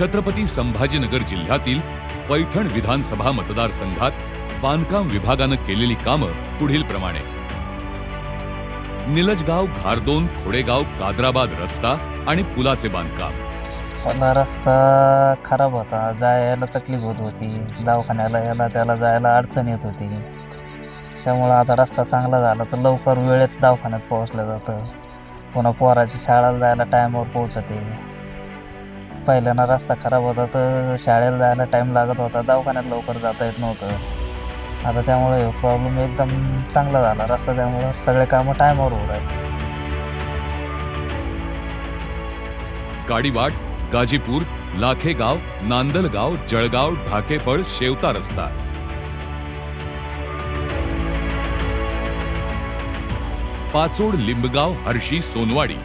छत्रपती संभाजीनगर जिल्ह्यातील पैठण विधानसभा मतदारसंघात बांधकाम विभागानं केलेली कामं पुढील प्रमाणे. निलजगाव घारदोन खोडेगाव कादराबाद रस्ता आणि पुलाचे बांधकाम. पहिला रस्ता खराब होता जायला तकलीफ होत होती. दवाखान्याला याला त्याला जायला अडचण येत होती. त्यामुळं आता रस्ता चांगला झाला तर लवकर वेळेत दवाखान्यात पोहोचलं जातं. पुन्हा पोराची शाळेला जायला टायमावर पोहोचते. पहिल्यांदा रस्ता खराब होता तर शाळेला जायला टाईम लागत होता. दवाखान्यात लवकर जाता येत नव्हतं. आता त्यामुळे प्रॉब्लेम एकदम चांगला झाला. रस्ता त्यामुळं सगळे कामं टायमावर होऊ राहिले. गाडीवाट गाजीपूर लाखेगाव नांदलगाव जळगाव ढाकेपळ शेवता रस्ता. पाचोड लिंबगाव हर्षी सोनवाडी.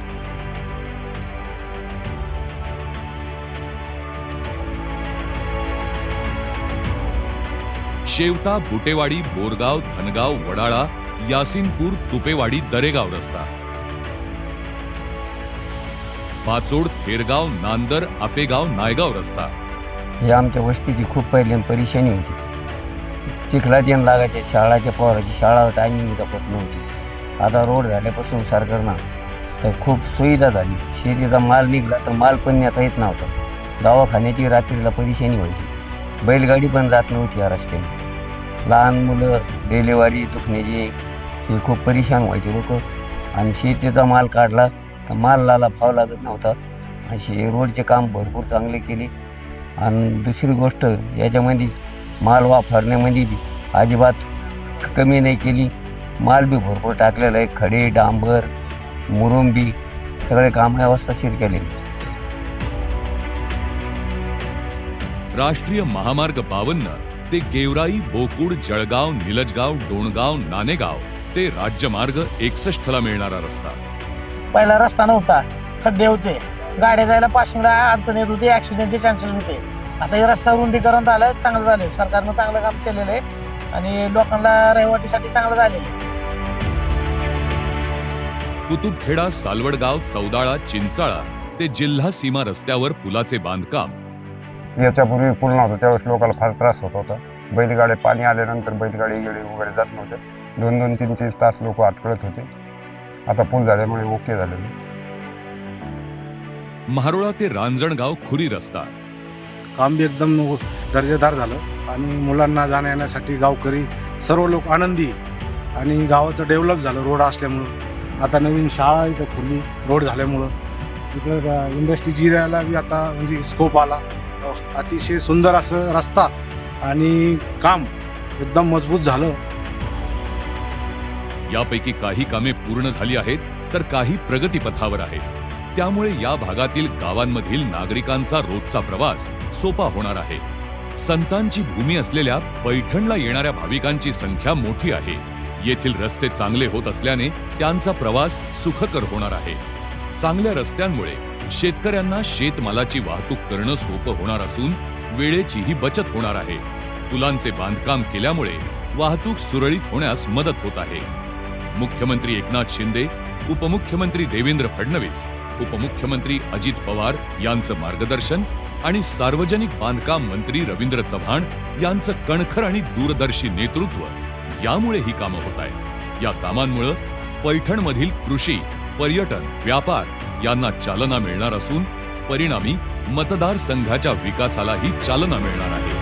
शेवटा बुटेवाडी बोरगाव धनगाव वडाळा यासिनपूर तुपेवाडी दरेगाव रस्ता. पाचोड थेरगाव नांदर आपेगाव नायगाव रस्ता. हे आमच्या वस्तीची खूप पहिली परेशानी होती. चिखलात येऊन लागायचे शाळाच्या पोराची शाळा टायमिंग जपत नव्हती. आता रोड झाल्यापासून सरकारनं तर खूप सुविधा झाली. शेतीचा माल निघला तर माल पण न्याचा येत नव्हता. दवाखान्याची रात्रीला परेशानी व्हायची. बैलगाडी पण जात नव्हती या रस्त्याने. लहान मुलं डिलेवारी दुखण्याची हे खूप परेशान व्हायचे लोक. आणि शेतीचा माल काढला तर मालाला भाव लागत नव्हता. अशी रोडचे काम भरपूर चांगले केले. आणि दुसरी गोष्ट याच्यामध्ये माल वापरण्यामध्ये बी अजिबात कमी नाही केली. माल बी भरपूर टाकलेला आहे. खडे डांबर मुरुंबी सगळे काम व्यवस्थाशीर केले. राष्ट्रीय महामार्ग बावन्न ते गेवराई बोकुड जळगाव निलजगाव डोणगाव नानेगाव ते राज्यमार्ग एकसष्टला मिळणारा रस्ता. पहिला रस्ता नव्हता. खड्डे होते. गाड्या जायला पाशिंगला अडचण येत होती. ॲक्सिडेंटचे चान्सेस होते. आता हे रस्ता रुंदीकरण झालं चांगलं झालं. सरकारनं चांगलं काम केलेलं आहे. आणि लोकांना रहिवाटीसाठी चांगलं झालेलं आहे. कुतुबखेडा सालवडगाव चौदाळा चिंचाळा ते जिल्हा सीमा रस्त्यावर पुलाचे बांधकाम याच्यापूर्वी पूल नव्हतं त्यावेळेस लोकांना फार त्रास होत होता. बैलगाडी पाणी आल्यानंतर बैलगाडी गेडी वगैरे जात नव्हते. दोन दोन तीन तीन तास लोक अटकळत होते. आता पूल झाल्यामुळे ओके झालेले महारोळा ते रांजणगाव खुरी रस्ता. काम बी एकदम दर्जेदार झालं. आणि मुलांना जाण्या येण्यासाठी गावकरी सर्व लोक आनंदी. आणि गावाचं डेव्हलप झालं रोड असल्यामुळं. आता नवीन शाळा इथं खुली रोड झाल्यामुळं. इथं इंडस्ट्री जिरायला बी आता म्हणजे स्कोप आला. अतिशय सुंदर असं रस्ता आणि काम एकदम मजबूत झालं. यापैकी काही कामे पूर्ण झाली आहेत तर काही प्रगतीपथावर आहेत. त्यामुळे या भागातील गावांमधील नागरिकांचा रोजचा प्रवास सोपा होणार आहे. संतांची भूमी असलेल्या पैठणला येणाऱ्या भाविकांची संख्या मोठी आहे. येथील रस्ते चांगले होत असल्याने त्यांचा प्रवास सुखकर होणार आहे. चांगल्या रस्त्यांमुळे शेतकऱ्यांना शेतमालाची वाहतूक करणं सोपं होणार असून वेळेचीही बचत होणार आहे. पुलांचे बांधकाम केल्यामुळे वाहतूक सुरळीत होण्यास मदत होत आहे. मुख्यमंत्री एकनाथ शिंदे उपमुख्यमंत्री देवेंद्र फडणवीस उपमुख्यमंत्री अजित पवार यांचं मार्गदर्शन आणि सार्वजनिक बांधकाम मंत्री रवींद्र चव्हाण यांचं कणखर आणि दूरदर्शी नेतृत्व यामुळे ही कामं होत आहेत. या कामांमुळे पैठणमधील कृषी पर्यटन व्यापार यांना चालना मिळणार असून परिणामी मतदारसंघाच्या विकासालाही चालना मिळणार आहे.